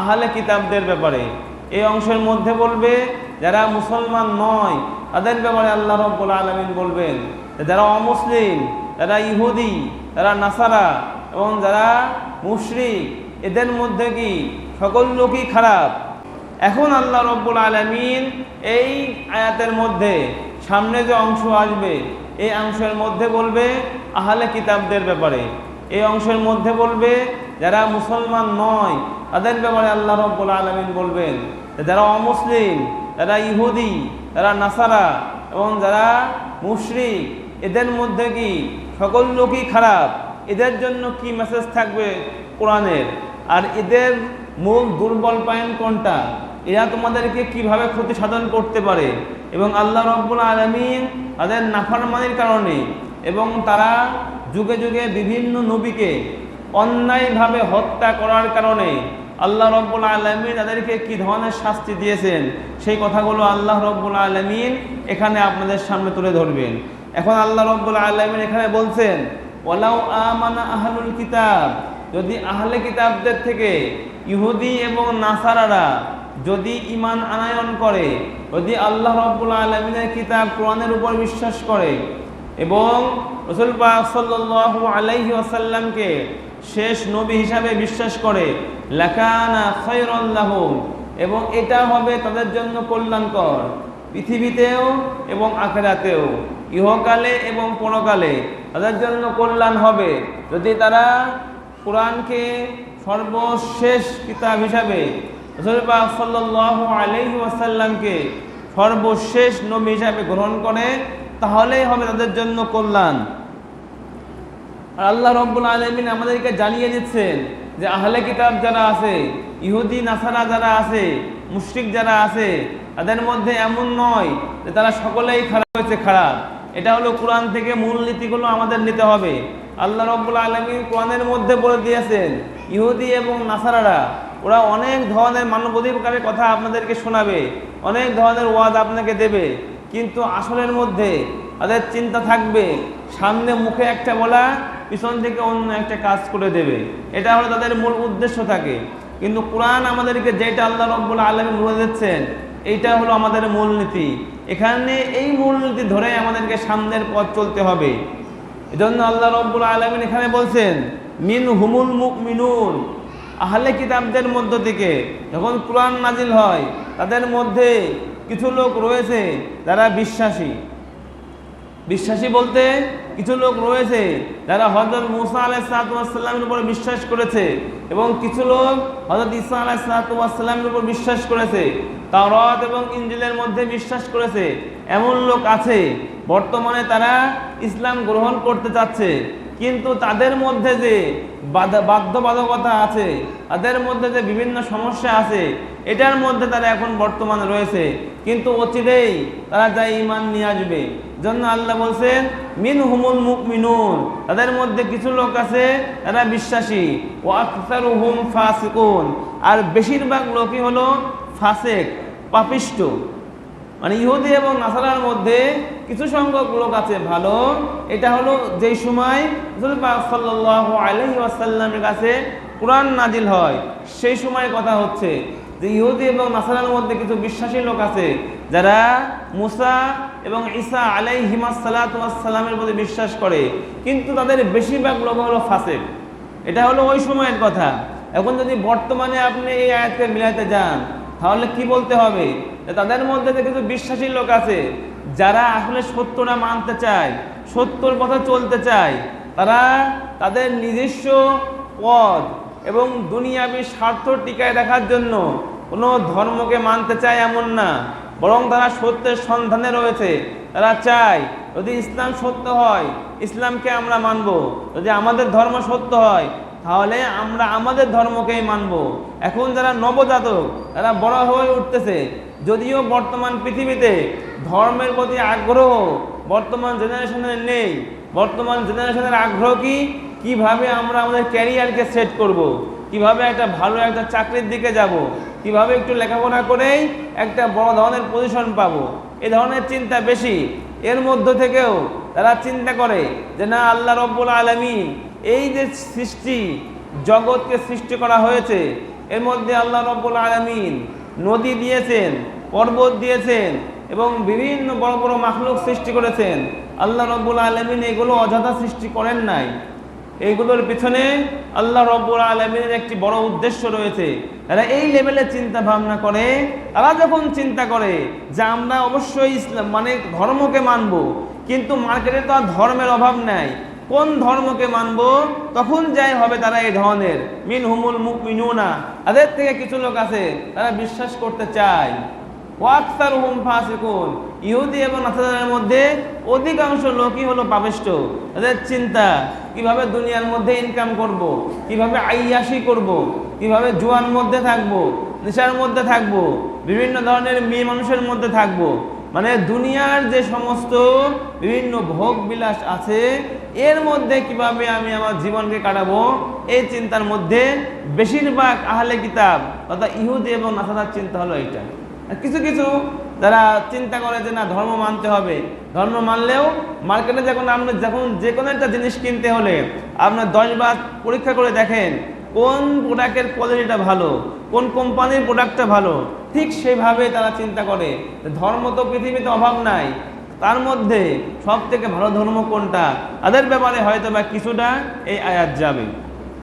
আহলে কিতাবদের ব্যাপারে। এই অংশের মধ্যে বলবে, যারা মুসলমান নয়, তাদের ব্যাপারে আল্লাহ রব্বুল আলমিন বলবেন যারা অমুসলিম, যারা ইহুদি, যারা নাসারা এবং যারা মুশরিক, এদের মধ্যে কি সকল লোকই খারাপ? এখন আল্লাহ রব্বুল আলমিন এই আয়াতের মধ্যে, সামনে যে অংশ আসবে, এই অংশের মধ্যে বলবে আহলে কিতাবদের ব্যাপারে। এই অংশের মধ্যে বলবে যারা মুসলমান নয়, তাদের ব্যাপারে আল্লাহ রব্বুল আলমিন বলবেন যারা অমুসলিম, যারা ইহুদি, যারা নাসারা এবং যারা মুশরিক, এদের মধ্যে কি সকল লোকই খারাপ? এদের জন্য কি মেসেজ থাকবে কোরআনের? আর এদের মূল দুর্বল পায়ন কোনটা? এরা তোমাদেরকে কীভাবে ক্ষতি সাধন করতে পারে? এবং আল্লাহ রব্বুল আলমিন তাদের নাফারমানির কারণে এবং তারা যুগে যুগে বিভিন্ন নবীকে অন্যায়ভাবে হত্যা করার কারণে আল্লাহ রব্বুল আলমিন তাদেরকে কি ধরনের শাস্তি দিয়েছেন? সেই কথাগুলো আল্লাহ রব্বুল আলমিন এখানে আপনাদের সামনে তুলে ধরবেন। এখন আল্লাহ রব্বুল আলমিন এখানে বলছেন ওলাউ আমানা আহলুল কিতাব। যদি আহলে কিতাবদের থেকে ইহুদি এবং নাসারারা যদি ইমান আনায়ন করে, যদি আল্লাহ রব্বুল আলমিনের কিতাব কোরআনের উপর বিশ্বাস করে এবং রসুল পাক সাল্লাল্লাহু আলাইহি ওয়াসাল্লামকে শেষ নবী হিসাবে বিশ্বাস করে, লাকানা খায়রাল লাহুম, এবং এটা হবে তাদের জন্য কল্যাণকর পৃথিবীতেও এবং আখেরাতেও, ইহকালে এবং পরকালে তাদের জন্য কল্যাণ হবে। যদি তারা কোরআনকে সর্বশেষ কিতাব হিসাবে রসুল পাক সাল্লাল্লাহু আলাইহি ওয়াসাল্লামকে সর্বশেষ নবী হিসাবে গ্রহণ করে তাহলেই হবে তাদের জন্য কল্যাণ। আর আল্লাহ রব্বুল আলমিন আমাদেরকে জানিয়ে দিচ্ছেন যে আহলে কিতাব যারা আছে, ইহুদি, নাসারা যারা আছে, মুশরিক যারা আছে, তাদের মধ্যে এমন নয় যে তারা সকলেই খারাপ হয়েছে, খারাপ। এটা হলো কোরআন থেকে মূলনীতিগুলো আমাদের নিতে হবে। আল্লাহ রব্বুল আলমিন কোরআনের মধ্যে বলে দিয়েছেন, ইহুদি এবং নাসারারা, ওরা অনেক ধরনের মানবাধিকারের কথা আপনাদেরকে শোনাবে, অনেক ধরনের ওয়াজ আপনাকে দেবে, কিন্তু আসলের মধ্যে তাদের চিন্তা থাকবে, সামনে মুখে একটা বলা, পিছন থেকে অন্য একটা কাজ করে দেবে। এটা হলো তাদের মূল উদ্দেশ্য থাকে। কিন্তু কোরআন আমাদেরকে যেটা আল্লাহ রব্বুল আলমী বলে দিচ্ছেন, এইটা হলো আমাদের মূলনীতি এখানে এই মূলনীতি ধরে আমাদেরকে সামনের পথ চলতে হবে। এজন্য আল্লাহ রব্বুল আলমিন এখানে বলছেন মিন হুমুল মুখ মিনুন আহলে কিতাবদের মধ্য থেকে যখন কোরআন নাজিল হয়, তাদের মধ্যে কিছু লোক রয়েছে যারা বিশ্বাসী। বিশ্বাসী বলতে কিছু লোক রয়েছে যারা হজরত মুসা আলাইসালামের উপর বিশ্বাস করেছে এবং কিছু লোক হজরত ইসা আলাইসালামের উপর বিশ্বাস করেছে, তাওরাত এবং ইঞ্জিলের মধ্যে বিশ্বাস করেছে। এমন লোক আছে, বর্তমানে তারা ইসলাম গ্রহণ করতে চাচ্ছে। কিন্তু তাদের মধ্যে যে বাধা- বাধ্যবাধকতা আছে, তাদের মধ্যে যে বিভিন্ন সমস্যা আছে, এটার মধ্যে তারা এখন বর্তমানে রয়েছে। কিন্তু অচিরেই তারা যা ইমান নিয়ে আসবে, জন্য আল্লাহ বলছেন মিন হুমুল মুখ মিনুন তাদের মধ্যে কিছু লোক আছে, তারা বিশ্বাসী। ও আখতার হুম ফাসিকুন। আর বেশিরভাগ লোকই হলো ফাসেক, পাপিষ্ট। মানে ইহুদি এবং নাসারার মধ্যে কিছু সংখ্যক লোক আছে, ভালো। এটা হলো যেই সময় পাক সাল্লাল্লাহু কাছে কোরআন নাজিল হয়, সেই সময় কথা হচ্ছে যে ইহুদি এবং নাসারার মধ্যে কিছু বিশ্বাসী লোক আছে, যারা মুসা এবং ঈসা আলাইহিমাস সালামের প্রতি বিশ্বাস করে, কিন্তু তাদের বেশিরভাগ লোক হলো ফাসেক। এটা হলো ওই সময়ের কথা। এখন যদি বর্তমানে আপনি এই আয়াতকে মিলাইতে যান তাহলে কি বলতে হবে? তাদের মধ্যে কিছু বিশ্বাসী লোক আছে, যারা আসলে সত্যটা মানতে চায়, সত্যর পথে চলতে চায়, তারা তাদের নিজস্ব পদ এবং দুনিয়াবি স্বার্থ টিকায় রাখার জন্য কোনো ধর্মকে মানতে চায় এমন না। বরং তারা সত্যের সন্ধানে রয়েছে। তারা চায়, যদি ইসলাম সত্য হয়, ইসলামকে আমরা মানব। যদি আমাদের ধর্ম সত্য হয় তাহলে আমরা আমাদের ধর্মকেই মানব। এখন যারা নবজাতক, তারা বড় হয়ে উঠতেছে। যদিও বর্তমান পৃথিবীতে ধর্মের প্রতি আগ্রহ বর্তমান জেনারেশনের নেই। বর্তমান জেনারেশনের আগ্রহ কি? কীভাবে আমরা আমাদের ক্যারিয়ারকে সেট করব। কীভাবে একটা ভালো একটা চাকরির দিকে যাব। কীভাবে একটু লেখাপড়া করেই একটা বড় ধরনের পজিশন পাবো? এ ধরনের চিন্তা বেশি। এর মধ্য থেকেও তারা চিন্তা করে যে না, আল্লাহ রব্বুল আলমী এই যে সৃষ্টি, জগৎকে সৃষ্টি করা হয়েছে, এর মধ্যে আল্লাহ রব্বুল আলমিন নদী দিয়েছেন, পর্বত দিয়েছেন এবং বিভিন্ন বড় বড় মাখলুক সৃষ্টি করেছেন। আল্লাহ রব্বুল আলমিন এগুলো অযথা সৃষ্টি করেন নাই। এইগুলোর পিছনে আল্লাহ রব্বুল আলমিনের একটি বড় উদ্দেশ্য রয়েছে। তারা এই লেভেলে চিন্তা ভাবনা করে, তারা যখন চিন্তা করে যে আমরা অবশ্যই ইসলাম মানে ধর্মকে মানব, কিন্তু মার্কেটে তো আর ধর্মের অভাব নাই। কোন ধর্মকে মানব? তখন যাই হবে তারা এই ধরনের। মিন হুমুল মুখ মিনুনা তাদের থেকে কিছু লোক আছে, তারা বিশ্বাস করতে চায়। ওয়াক্তার হুম ফাসিকুন ইহুদি এবং নাসাদের মধ্যে অধিকাংশ লোকই হলো পাপিষ্ট তাদের চিন্তা, কীভাবে দুনিয়ার মধ্যে ইনকাম করব। কীভাবে আইয়াসি করব। কীভাবে জুয়ার মধ্যে থাকব। নেশার মধ্যে থাকব। বিভিন্ন ধরনের মেয়ে মানুষের মধ্যে থাকব। মানে দুনিয়ার যে সমস্ত বিভিন্ন ভোগ বিলাস আছে, এর মধ্যে কীভাবে আমি আমার জীবনকে কাটাবো এই চিন্তার মধ্যে বেশিরভাগ আহলে কিতাব, অর্থাৎ ইহুদি এবং নাসাদার চিন্তা হলো এটা কিছু কিছু যারা চিন্তা করে যে না, ধর্ম মানতে হবে, ধর্ম মানলেও মার্কেটে যখন আপনি যখন যে কোনো একটা জিনিস কিনতে হলে আপনার দশবার পরীক্ষা করে দেখেন কোন প্রোডাক্টের কোয়ালিটিটা ভালো, কোন কোম্পানির প্রোডাক্টটা ভালো, ঠিক সেভাবে তারা চিন্তা করে। ধর্ম তো পৃথিবীতে অভাব নাই, তার মধ্যে সব থেকে ভালো ধর্ম কোনটা? তাদের ব্যাপারে হয়তো বা কিছুটা এই আয়াত যাবে।